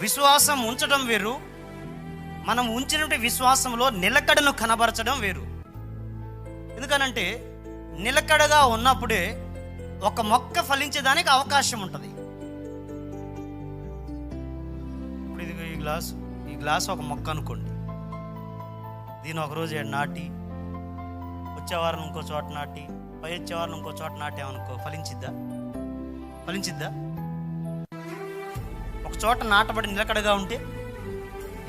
విశ్వాసం ఉంచడం వేరు. మనం ఉంచినటువంటి విశ్వాసంలో నిలకడను కనబరచడం వేరు. ఎందుకనంటే నిలకడగా ఉన్నప్పుడే ఒక మొక్క ఫలించేదానికి అవకాశం ఉంటుంది. ఇప్పుడు ఇది ఈ గ్లాస్ ఈ గ్లాస్ ఒక మొక్క అనుకోండి. దీని ఒకరోజు నాటి వచ్చే వారం ఇంకో చోట నాటి పై వచ్చే వారం ఇంకో చోట నాటామనుకో ఫలించిద్దా? ఫలించిద్దా? ఒక చోట నాటబడి నిలకడగా ఉంటే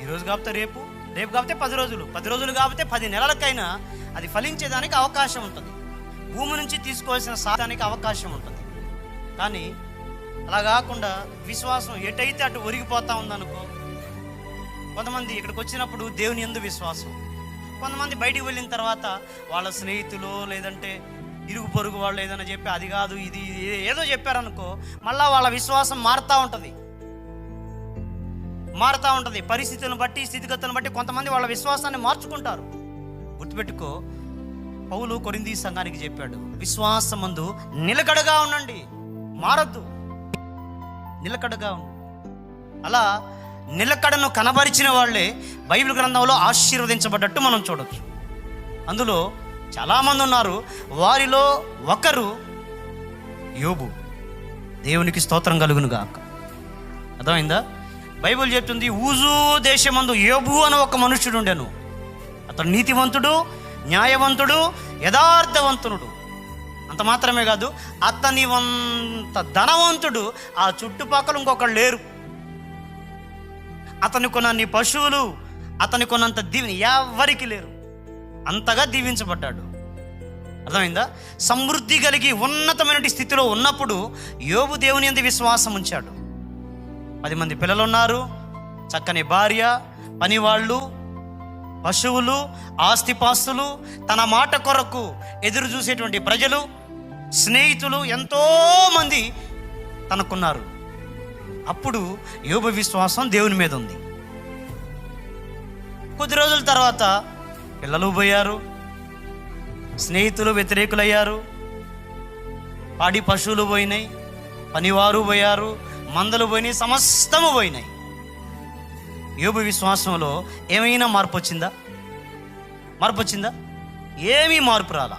ఈరోజు కాకపోతే రేపు రేపు కాకపోతే పది రోజులు పది రోజులు కాకపోతే పది నెలలకైనా అది ఫలించేదానికి అవకాశం ఉంటుంది. భూమి నుంచి తీసుకోవాల్సిన సాధానికి అవకాశం ఉంటుంది. కానీ అలా కాకుండా విశ్వాసం ఎటైతే అటు ఒరిగిపోతా ఉందనుకో కొంతమంది ఇక్కడికి వచ్చినప్పుడు దేవుని ఎందు విశ్వాసం. కొంతమంది బయటికి వెళ్ళిన తర్వాత వాళ్ళ స్నేహితులు లేదంటే ఇరుగు పొరుగు వాళ్ళు ఏదైనా చెప్పి అది కాదు ఇది ఏదో చెప్పారనుకో మళ్ళీ వాళ్ళ విశ్వాసం మారుతూ ఉంటుంది. మారుతూ ఉంటుంది. పరిస్థితులను బట్టి స్థితిగతులను బట్టి కొంతమంది వాళ్ళ విశ్వాసాన్ని మార్చుకుంటారు. గుర్తుపెట్టుకో పౌలు కొరింది సంఘానికి చెప్పాడు విశ్వాసం విశ్వాసమందు నిలకడగా ఉండండి మారద్దు. నిలకడగా ఉండు. అలా నిలకడను కనబరిచిన వాళ్ళే బైబిల్ గ్రంథంలో ఆశీర్వదించబడ్డట్టు మనం చూడవచ్చు అందులో చాలామంది ఉన్నారు వారిలో ఒకరు యోబు. దేవునికి స్తోత్రం కలుగును గాక అర్థమైందా? బైబిల్ చెప్తుంది ఊజు దేశమందు యోబు అని ఒక మనుష్యుడు ఉండెను అతడు నీతివంతుడు న్యాయవంతుడు యథార్థవంతుడు అంత మాత్రమే కాదు అతని వంత ధనవంతుడు ఆ చుట్టుపక్కల ఇంకొకళ్ళు లేరు. అతని కొనన్ని పశువులు అతని కొన్నంత దీవెని ఎవరికి లేరు. అంతగా దీవించబడ్డాడు. అర్థమైందా? సమృద్ధి కలిగి ఉన్నతమైన స్థితిలో ఉన్నప్పుడు యోబు దేవుని ఎందు విశ్వాసం ఉంచాడు పది మంది పిల్లలు ఉన్నారు చక్కని భార్య పనివాళ్ళు పశువులు ఆస్తిపాస్తులు తన మాట కొరకు ఎదురు చూసేటువంటి ప్రజలు స్నేహితులు ఎంతో మంది తనకున్నారు. అప్పుడు యోగ విశ్వాసం దేవుని మీద ఉంది. కొద్ది రోజుల తర్వాత పిల్లలు పోయారు. స్నేహితులు వ్యతిరేకులయ్యారు. పాడి పశువులు పోయినాయి. పనివారు పోయారు. మందలు పోయినాయి సమస్తము పోయినాయి. యోబు విశ్వాసంలో ఏమైనా మార్పు వచ్చిందా? మార్పు వచ్చిందా? ఏమీ మార్పు రాలా.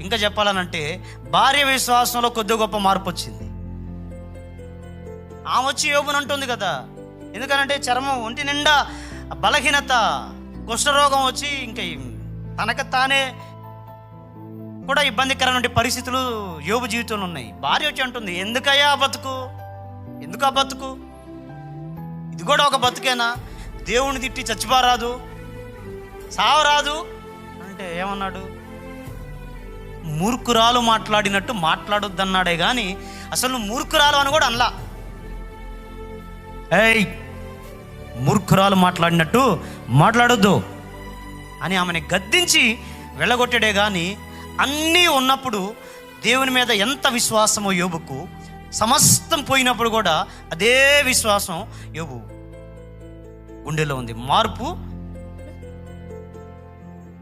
ఇంకా చెప్పాలనంటే భార్య విశ్వాసంలో కొద్ది గొప్ప మార్పు వచ్చింది. ఆమె వచ్చి యోబుని అంటుంది కదా. ఎందుకనంటే చర్మం ఒంటి నిండా బలహీనత కుష్ఠరోగం వచ్చి ఇంకా తనకు తానే కూడా ఇబ్బందికరమైన పరిస్థితులు యోబు జీవితంలో ఉన్నాయి. భార్య వచ్చి అంటుంది ఎందుకయ్యా ఆ బతుకు? ఎందుకు ఆ బతుకు? ఇది కూడా ఒక బతుకేనా? దేవుని తిట్టి చచ్చిపోరాదు? సావరాదు? అంటే ఏమన్నాడు? మూర్ఖురాలు మాట్లాడినట్టు మాట్లాడొద్దన్నాడే కానీ అసలు మూర్ఖురాలు అని కూడా అనలా. ఏయ్! మూర్ఖురాలు మాట్లాడినట్టు మాట్లాడొద్దు. అని ఆమెని గద్దించి వెళ్ళగొట్టాడే కానీ అన్నీ ఉన్నప్పుడు దేవుని మీద ఎంత విశ్వాసమో యోబుకు సమస్తం పోయినప్పుడు కూడా అదే విశ్వాసం యోబు గుండెలో ఉంది. మార్పు?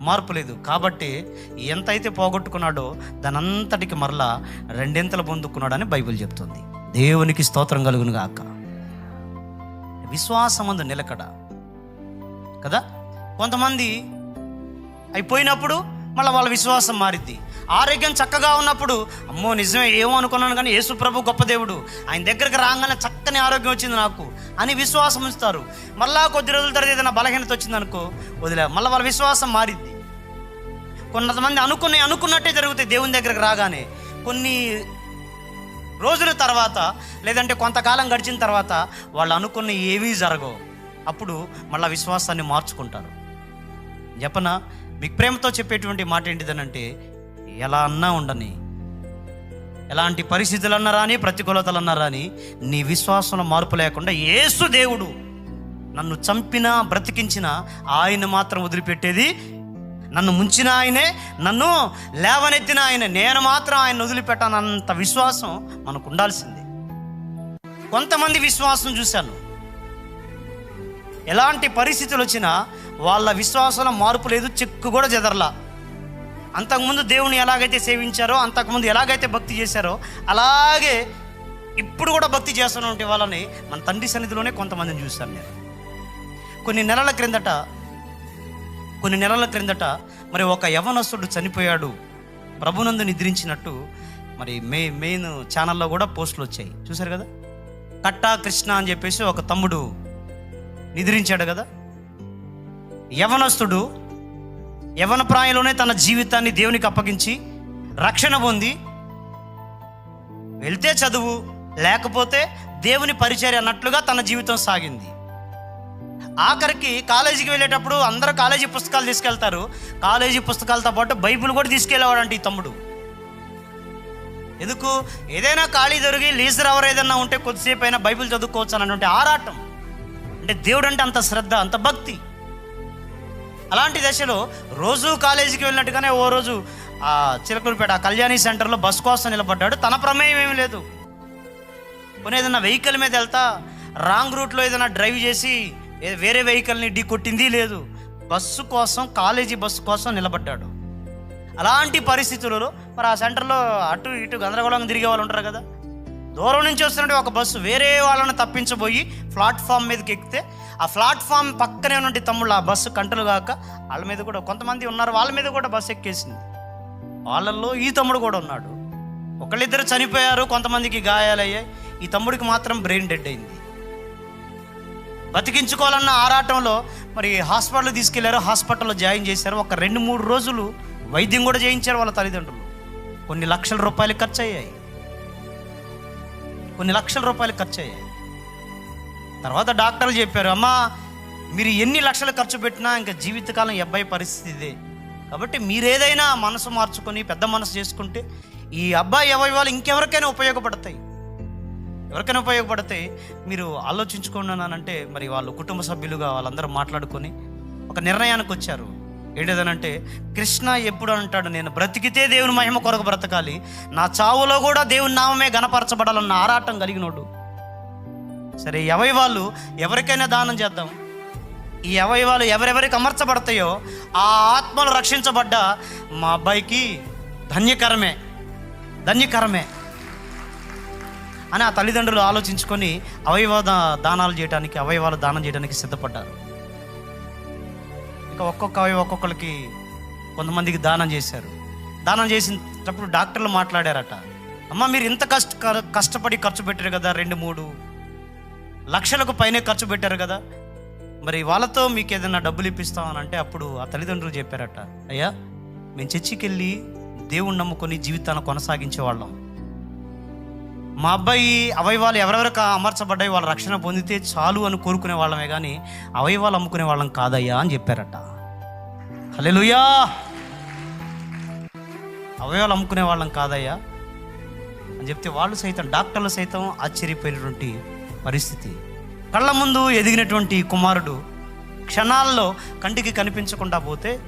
మార్పు లేదు. కాబట్టి ఎంత అయితే పోగొట్టుకున్నాడో దానంతటికి మరలా రెండింతలు పొందుకున్నాడని బైబిల్ చెప్తుంది. దేవునికి స్తోత్రం కలుగును గాక. విశ్వాసమందు నిలకడ. కదా? కొంతమంది అయిపోయినప్పుడు మళ్ళీ వాళ్ళ విశ్వాసం మారిద్ది. ఆరోగ్యం చక్కగా ఉన్నప్పుడు అమ్మో నిజమే ఏమో అనుకున్నాను కానీ యేసు ప్రభు గొప్ప దేవుడు. ఆయన దగ్గరికి రాగానే చక్కని ఆరోగ్యం వచ్చింది నాకు అని విశ్వాసం ఉంచుతారు. మళ్ళా కొద్ది రోజుల తర్వాత ఏదైనా బలహీనత వచ్చింది అనుకో వదిలే మళ్ళీ వాళ్ళ విశ్వాసం మారిద్ది. కొంతమంది అనుకున్న అనుకున్నట్టే జరుగుతాయి దేవుని దగ్గరికి రాగానే. కొన్ని రోజుల తర్వాత లేదంటే కొంతకాలం గడిచిన తర్వాత వాళ్ళు అనుకున్న ఏమీ జరగవు. అప్పుడు మళ్ళీ విశ్వాసాన్ని మార్చుకుంటారు. చెప్పనా మీకు ప్రేమతో చెప్పేటువంటి మాట ఏంటిదనంటే ఎలా అన్నా ఉండని ఎలాంటి పరిస్థితులు అన్నా రాని ప్రతికూలతలు అన్నా రాని నీ విశ్వాసంలో మార్పు లేకుండా ఏసు దేవుడు నన్ను చంపినా బ్రతికించినా ఆయన మాత్రం వదిలిపెట్టేది నన్ను ముంచిన ఆయనే నన్ను లేవనెత్తిన ఆయనే నేను మాత్రం ఆయన వదిలిపెట్టానంత విశ్వాసం మనకు ఉండాల్సిందే. కొంతమంది విశ్వాసం చూశాను. ఎలాంటి పరిస్థితులు వచ్చినా వాళ్ళ విశ్వాసంలో మార్పు లేదు చెక్కు కూడా చెదరలా. అంతకుముందు దేవుని ఎలాగైతే సేవించారో అంతకుముందు ఎలాగైతే భక్తి చేశారో అలాగే ఇప్పుడు కూడా భక్తి చేస్తున్నటువంటి వాళ్ళని మన తండ్రి సన్నిధిలోనే కొంతమందిని చూశాను నేను. కొన్ని నెలల క్రిందట కొన్ని నెలల క్రిందట మరి ఒక యవనస్తుడు చనిపోయాడు. ప్రభునందు నిద్రించినట్టు మరి మే మెయిన్ ఛానల్లో కూడా పోస్టులు వచ్చాయి. చూశారు కదా? కట్టా కృష్ణ అని చెప్పేసి ఒక తమ్ముడు నిద్రించాడు కదా? యవనస్తుడు యవన ప్రాయంలోనే తన జీవితాన్ని దేవునికి అప్పగించి రక్షణ పొంది వెళ్తే చదువు లేకపోతే దేవుని పరిచర్య అన్నట్లుగా తన జీవితం సాగింది. ఆఖరికి కాలేజీకి వెళ్ళేటప్పుడు అందరూ కాలేజీ పుస్తకాలు తీసుకెళ్తారు. కాలేజీ పుస్తకాలతో పాటు బైబిల్ కూడా తీసుకెళ్ళేవాడంట ఈ తమ్ముడు. ఎందుకు? ఏదైనా ఖాళీ దొరికి లీజర్ అవర్ ఏదైనా ఉంటే కొద్దిసేపు అయినా బైబిల్ చదువుకోవచ్చు అన్నటువంటి ఆరాటం. అంటే దేవుడు అంటే అంత శ్రద్ధ అంత భక్తి. అలాంటి దశలో రోజు కాలేజీకి వెళ్ళినట్టుగానే ఓ రోజు ఆ చిలకలపేట ఆ కళ్యాణి సెంటర్లో బస్ కోసం నిలబడ్డాడు. తన ప్రమేయం ఏమీ లేదు. కొన్ని ఏదైనా వెహికల్ మీద వెళ్తా రాంగ్ రూట్లో ఏదైనా డ్రైవ్ చేసి వేరే వెహికల్ని ఢీ కొట్టింది లేదు. బస్సు కోసం కాలేజీ బస్సు కోసం నిలబడ్డాడు. అలాంటి పరిస్థితులలో మరి ఆ సెంటర్లో అటు ఇటు గందరగోళంగా తిరిగే వాళ్ళు ఉంటారు కదా. దూరం నుంచి వస్తున్నట్టు ఒక బస్సు వేరే వాళ్ళని తప్పించబోయి ప్లాట్ఫామ్ మీదకి ఎక్కితే ఆ ప్లాట్ఫామ్ పక్కనే ఉన్నటువంటి తమ్ముళ్ళు ఆ బస్సు కంటలు కాక వాళ్ళ మీద కూడా కొంతమంది ఉన్నారు. వాళ్ళ మీద కూడా బస్సు ఎక్కేసింది. వాళ్ళల్లో ఈ తమ్ముడు కూడా ఉన్నాడు. ఒకళ్ళిద్దరు చనిపోయారు కొంతమందికి గాయాలయ్యాయి. ఈ తమ్ముడికి మాత్రం బ్రెయిన్ డెడ్ అయింది. బతికించుకోవాలన్న ఆరాటంలో మరి హాస్పిటల్ తీసుకెళ్ళారు హాస్పిటల్లో జాయిన్ చేశారు. ఒక రెండు మూడు రోజులు వైద్యం కూడా చేయించారు వాళ్ళ తల్లిదండ్రులు. కొన్ని లక్షల రూపాయలు ఖర్చు అయ్యాయి కొన్ని లక్షల రూపాయలు ఖర్చు అయ్యాయి తర్వాత డాక్టర్లు చెప్పారు అమ్మా మీరు ఎన్ని లక్షలు ఖర్చు పెట్టినా ఇంకా జీవితకాలం ఈ అబ్బాయి పరిస్థితి ఇదే. కాబట్టి మీరేదైనా మనసు మార్చుకొని పెద్ద మనసు చేసుకుంటే ఈ అబ్బాయి అవయవాలు ఇంకెవరికైనా ఉపయోగపడతాయి. ఎవరికైనా ఉపయోగపడతాయి. మీరు ఆలోచించుకున్నానంటే మరి వాళ్ళు కుటుంబ సభ్యులుగా వాళ్ళందరూ మాట్లాడుకొని ఒక నిర్ణయానికి వచ్చారు. ఏంటిదనంటే కృష్ణ ఎప్పుడు అంటాడు నేను బ్రతికితే దేవుని మహిమ కొరకు బ్రతకాలి. నా చావులో కూడా దేవుని నామమే గణపరచబడాలన్న ఆరాటం కలిగినోడు. సరే ఈ అవయవాలు ఎవరికైనా దానం చేద్దాం. ఈ అవయవాలు ఎవరెవరికి అమర్చబడతాయో ఆ ఆత్మలు రక్షించబడ్డ మా అబ్బాయికి ధన్యకరమే. ధన్యకరమే. అని ఆ తల్లిదండ్రులు ఆలోచించుకొని అవయవ దానాలు చేయడానికి అవయవాలు దానం చేయడానికి సిద్ధపడ్డారు. ఇంకా ఒక్కొక్క అవయవ ఒక్కొక్కరికి కొంతమందికి దానం చేశారు. దానం చేసినప్పుడు డాక్టర్లు మాట్లాడారట అమ్మ మీరు ఇంత కష్ట కష్టపడి ఖర్చు పెట్టారు కదా రెండు మూడు లక్షలకు పైనే ఖర్చు పెట్టారు కదా. మరి వాళ్ళతో మీకు ఏదైనా డబ్బులు ఇప్పిస్తామని అంటే అప్పుడు ఆ తల్లిదండ్రులు చెప్పారట అయ్యా మేము చర్చికి వెళ్ళి దేవుణ్ణి నమ్ముకొని జీవితాన్ని కొనసాగించే వాళ్ళం. మా అబ్బాయి అవయవాలు ఎవరెవరికి అమర్చబడ్డాయి వాళ్ళ రక్షణ పొందితే చాలు అని కోరుకునే వాళ్ళమే కానీ అవయవాలు అమ్ముకునే వాళ్ళం కాదయ్యా అని చెప్పారట. హల్లెలూయా. అవయవాలు అమ్ముకునే వాళ్ళం కాదయ్యా. అని చెప్తే వాళ్ళు సైతం డాక్టర్లు సైతం ఆశ్చర్యపోయినటువంటి పరిస్థితి. కళ్ళ ముందు ఎదిగినటువంటి కుమారుడు క్షణాల్లో కంటికి కనిపించకుండా పోతే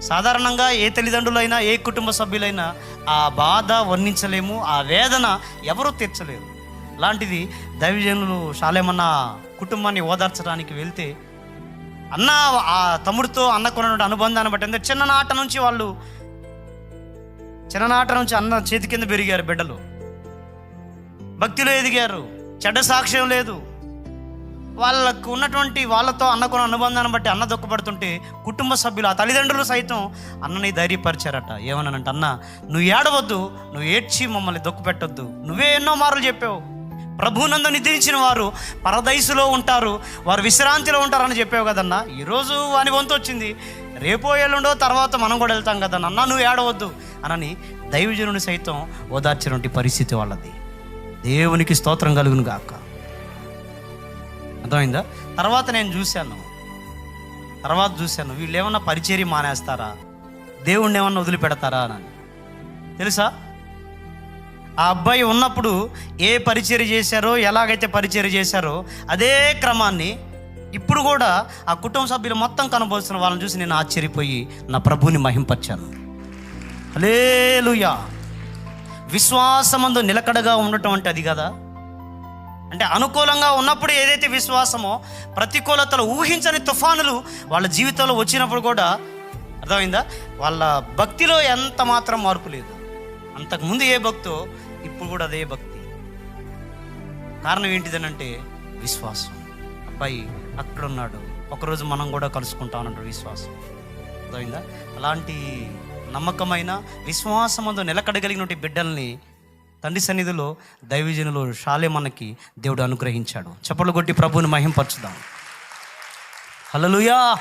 సాధారణంగా ఏ తల్లిదండ్రులైనా ఏ కుటుంబ సభ్యులైనా ఆ బాధ వర్ణించలేము ఆ వేదన ఎవరూ తీర్చలేరు. లాంటిది దైవజనులు షాలేమన్న కుటుంబాన్ని ఓదార్చడానికి వెళ్తే అన్న ఆ తమ్ముడితో అన్నకున్నటువంటి అనుబంధాన్ని బట్టి అంటే చిన్ననాట నుంచి వాళ్ళు చిన్ననాట నుంచి అన్న చేతి కింద పెరిగారు బిడ్డలు. భక్తిలో ఎదిగారు చెడ్డ సాక్ష్యం లేదు. వాళ్ళకు ఉన్నటువంటి వాళ్ళతో అన్నకున్న అనుబంధాన్ని బట్టి అన్న దుఃఖపడుతుంటే కుటుంబ సభ్యులు ఆ తల్లిదండ్రులు సైతం అన్నని ధైర్యపరిచారట. ఏమన్నానంటే అన్న నువ్వు ఏడవద్దు నువ్వు ఏడ్చి మమ్మల్ని దుఃఖపెట్టొద్దు. నువ్వే ఎన్నో మార్లు చెప్పావు. ప్రభునందు నిద్రించిన వారు పరదైసులో ఉంటారు వారు విశ్రాంతిలో ఉంటారని చెప్పావు కదన్నా. ఈరోజు వాని వంతు వచ్చింది. రేపో ఎల్లుండో తర్వాత మనం కూడా వెళ్తాం కదన్నా. అన్న నువ్వు ఏడవద్దు అనని దైవజనుని సైతం ఓదార్చినటువంటి పరిస్థితి వాళ్ళది. దేవునికి స్తోత్రం కలుగును గాక. అర్థమైందా? తర్వాత నేను చూశాను. తర్వాత చూశాను. వీళ్ళు ఏమన్నా పరిచర్య మానేస్తారా? దేవుణ్ణి ఏమన్నా వదిలిపెడతారా అని తెలుసా? ఆ అబ్బాయి ఉన్నప్పుడు ఏ పరిచయం చేశారో ఎలాగైతే పరిచయం చేశారో అదే క్రమాన్ని ఇప్పుడు కూడా ఆ కుటుంబ సభ్యులు మొత్తం కనబోస్తున్న వాళ్ళని చూసి నేను ఆశ్చర్యపోయి నా ప్రభుని మహింపరిచాను అలేలుయా విశ్వాసమందు నిలకడగా ఉండటం అంటే అది కదా? అంటే అనుకూలంగా ఉన్నప్పుడు ఏదైతే విశ్వాసమో ప్రతికూలతలు ఊహించని తుఫానులు వాళ్ళ జీవితంలో వచ్చినప్పుడు కూడా అర్థమైందా? వాళ్ళ భక్తిలో ఎంత మాత్రం మార్పు లేదు. అంతకుముందు ఏ భక్తో ఇప్పుడు కూడా అదే భక్తి. కారణం ఏంటిదనంటే విశ్వాసం. అబ్బాయి అక్కడ ఉన్నాడు ఒకరోజు మనం కూడా కలుసుకుంటామన్నట్టు విశ్వాసం. అర్థమైందా? అలాంటి నమ్మకమైన విశ్వాసమందు నిలకడగలిగినటువంటి బిడ్డల్ని తండ్రి సన్నిధిలో దైవజనులు షాలే మనకి దేవుడు అనుగ్రహించాడు. చప్పలు కొట్టి ప్రభువుని మహింపరచుదాం. హలలుయా